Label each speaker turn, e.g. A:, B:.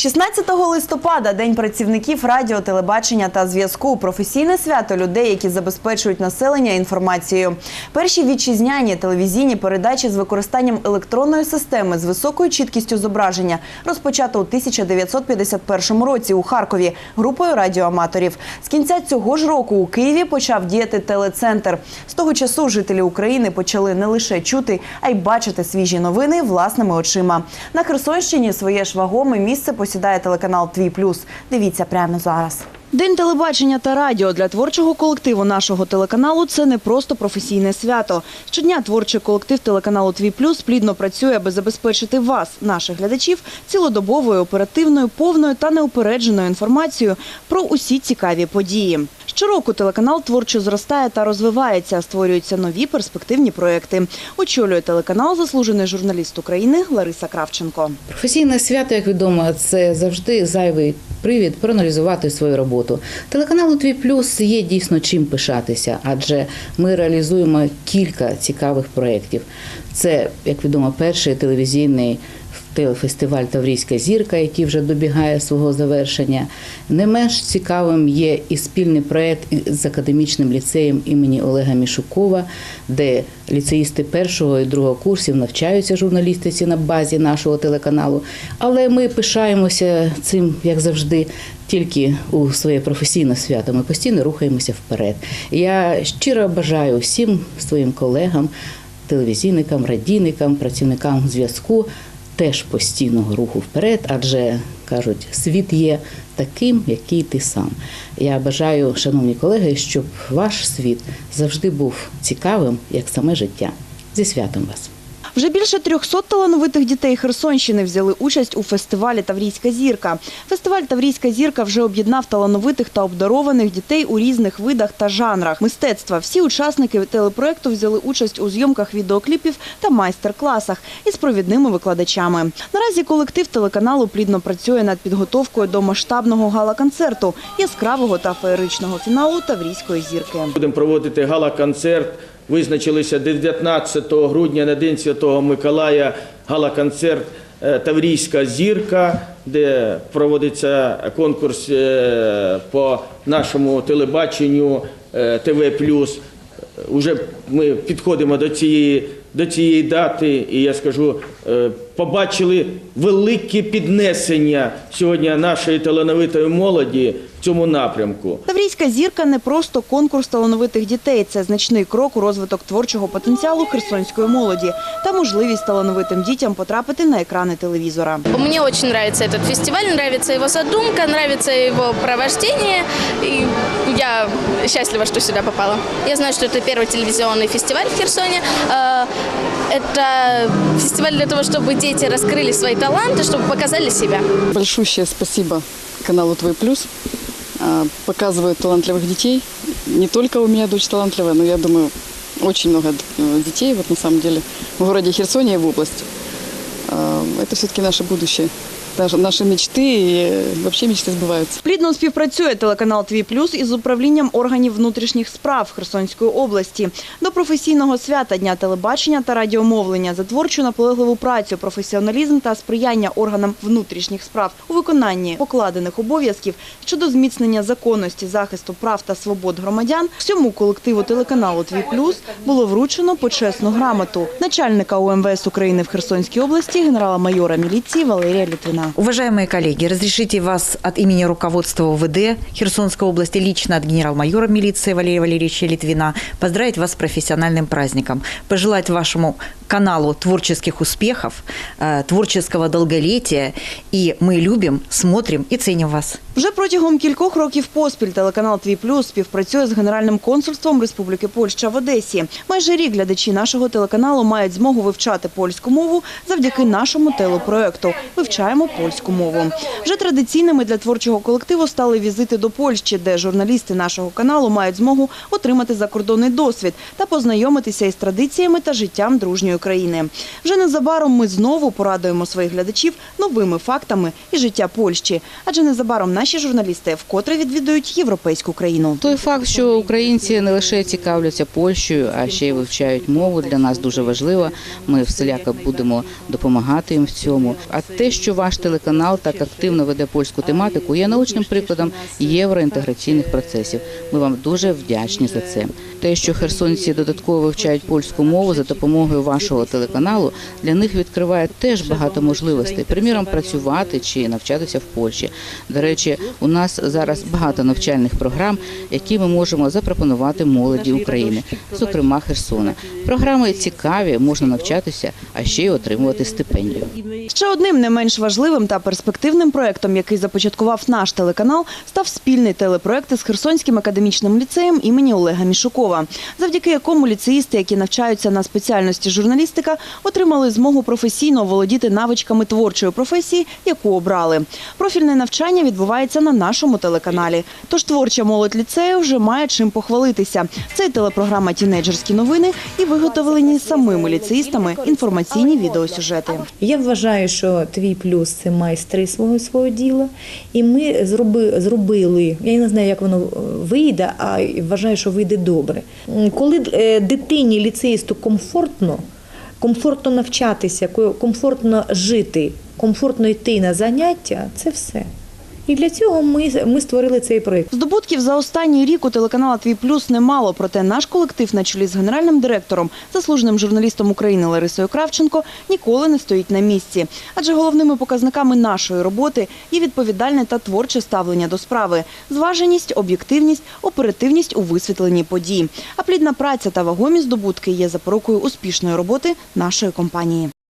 A: 16 листопада День працівників радіо, телебачення та зв'язку. Професійне свято людей, які забезпечують населення інформацією. Перші вітчизняні телевізійні передачі з використанням електронної системи з високою чіткістю зображення розпочато у 1951 році у Харкові групою радіоаматорів. З кінця цього ж року у Києві почав діяти телецентр. З того часу жителі України почали не лише чути, а й бачити свіжі новини власними очима. На Херсонщині своє ж вагоме місце посідає телеканал Твій Плюс. Дивіться прямо зараз. День телебачення та радіо для творчого колективу нашого телеканалу це не просто професійне свято. Щодня творчий колектив телеканалу Твій Плюс плідно працює, аби забезпечити вас, наших глядачів, цілодобовою, оперативною, повною та неупередженою інформацією про усі цікаві події. Щороку телеканал творчо зростає та розвивається, створюються нові перспективні проекти. Очолює телеканал заслужений журналіст України Лариса Кравченко.
B: Професійне свято, як відомо, це завжди зайвий привід проаналізувати свою роботу. Телеканалу Твій Плюс є дійсно чим пишатися, адже ми реалізуємо кілька цікавих проєктів. Це, як відомо, перший телевізійний телефестиваль Таврійська зірка, який вже добігає свого завершення. Не менш цікавим є і спільний проєкт з академічним ліцеєм імені Олега Мішукова, де ліцеїсти першого і другого курсів навчаються журналістиці на базі нашого телеканалу. Але ми пишаємося цим, як завжди. Тільки у своє професійне свято ми постійно рухаємося вперед. Я щиро бажаю всім своїм колегам, телевізійникам, радійникам, працівникам зв'язку теж постійного руху вперед, адже кажуть, світ є таким, який ти сам. Я бажаю, шановні колеги, щоб ваш світ завжди був цікавим, як саме життя. Зі святом вас!
A: Вже більше 300 талановитих дітей Херсонщини взяли участь у фестивалі Таврійська зірка. Фестиваль Таврійська зірка вже об'єднав талановитих та обдарованих дітей у різних видах та жанрах мистецтва. Всі учасники телепроекту взяли участь у зйомках відеокліпів та майстер-класах із провідними викладачами. Наразі колектив телеканалу плідно працює над підготовкою до масштабного гала-концерту, яскравого та феєричного фіналу Таврійської зірки.
C: Будемо проводити гала-концерт. Визначилися 19 грудня на День Святого Миколая гала-концерт е, Таврійська зірка, де проводиться конкурс е, по нашому телебаченню ТВ Плюс. Уже ми підходимо до цієї, до цієї дати, і я скажу, е, побачили велике піднесення сьогодні нашої талановитої молоді в цьому напрямку.
A: Таврійська зірка не просто конкурс талановитих дітей. Це значний крок у розвиток творчого потенціалу херсонської молоді та можливість талановитим дітям потрапити на екрани телевізора.
D: Мне очень нравится этот фестиваль, нравится его задумка, нравится его провождение. И я счастлива, что сюда попала. Я знаю, что это первый телевизионный фестиваль в Херсоне. Э, Это фестиваль для того, чтобы дети раскрыли свои таланты, чтобы показали себя.
E: Большущее спасибо каналу Твой Плюс. А, Показывают талантливых детей. Не только у меня дочь талантливая, но я думаю, очень много э, детей вот на самом деле в городе Херсоне и в области. А, Это все-таки наше будущее. Даже наши мечты и э, вообще мечты сбываются.
A: Плідно співпрацює телеканал Твій Плюс із управлінням органів внутрішніх справ Херсонської області. До професійного свята Дня телебачення та радіомовлення за творчу наполегливу працю, професіоналізм та сприяння органам внутрішніх справ у виконанні покладених обов'язків щодо зміцнення законності, захисту прав та свобод громадян. Всьому колективу телеканалу Твій Плюс було вручено почесну грамоту начальника УМВС України в Херсонській області генерала-майора міліції Валерія Літвина.
F: Уважаемые коллеги, разрешите вас от имени руководства УВД Херсонской области, лично от генерал-майора милиции Валерия Валерьевича Литвина, поздравить вас с профессиональным праздником, пожелать вашему каналу творческих успехов, э, творческого долголетия. И мы любим, смотрим и ценим вас.
A: Вже протягом кількох років поспіль телеканал Твій Плюс співпрацює з Генеральним консульством Республіки Польща в Одесі. Майже рік глядачі нашого телеканалу мають змогу вивчати польську мову завдяки нашому телепроекту. Вивчаємо польську мову. Вже традиційними для творчого колективу стали візити до Польщі, де журналісти нашого каналу мають змогу отримати закордонний досвід та познайомитися із традиціями та життям дружньої країни. Вже незабаром ми знову порадуємо своїх глядачів новими фактами і життя Польщі. Адже незабаром наші журналісти вкотре відвідують європейську країну.
B: Той факт, що українці не лише цікавляться Польщею, а ще й вивчають мову, для нас дуже важливо. Ми всіляко будемо допомагати їм в цьому. А те, що ваш телеканал так активно веде польську тематику, є научним прикладом євроінтеграційних процесів. Ми вам дуже вдячні за це. Те, що херсонці додатково вивчають польську мову за допомогою вашого телеканалу, для них відкриває теж багато можливостей. Приміром, працювати чи навчатися в Польщі. До речі, у нас зараз багато навчальних програм, які ми можемо запропонувати молоді України, зокрема Херсона. Програми цікаві, можна навчатися, а ще й отримувати стипендію.
A: Ще одним не менш важливим та перспективним проектом, який започаткував наш телеканал, став спільний телепроект із Херсонським академічним ліцеєм імені Олега Мішукова, завдяки якому ліцеїсти, які навчаються на спеціальності журналістика, отримали змогу професійно володіти навичками творчої професії, яку обрали. Профільне навчання відбувається на нашому телеканалі. Тож творча молодь ліцею вже має чим похвалитися. Це телепрограма Тінейджерські новини і виготовлені самими ліцеїстами інформаційні відеосюжети.
G: Я вважаю, що твій плюс це майстри свого свого діла, і ми зроби, зробили. Я не знаю, як воно е, вийде, а вважаю, що вийде добре. Коли е, дитині ліцеїсту комфортно, комфортно навчатися, ко- комфортно жити, комфортно йти на заняття, це все. І для цього ми, ми створили цей проєкт.
A: Здобутків за останній рік у телеканала Твій Плюс немало. Проте наш колектив на чолі з генеральним директором, заслуженим журналістом України Ларисою Кравченко, ніколи не стоїть на місці. Адже головними показниками нашої роботи є відповідальне та творче ставлення до справи, зваженість, об'єктивність, оперативність у висвітленні подій. А плідна праця та вагомі здобутки є запорукою успішної роботи нашої компанії.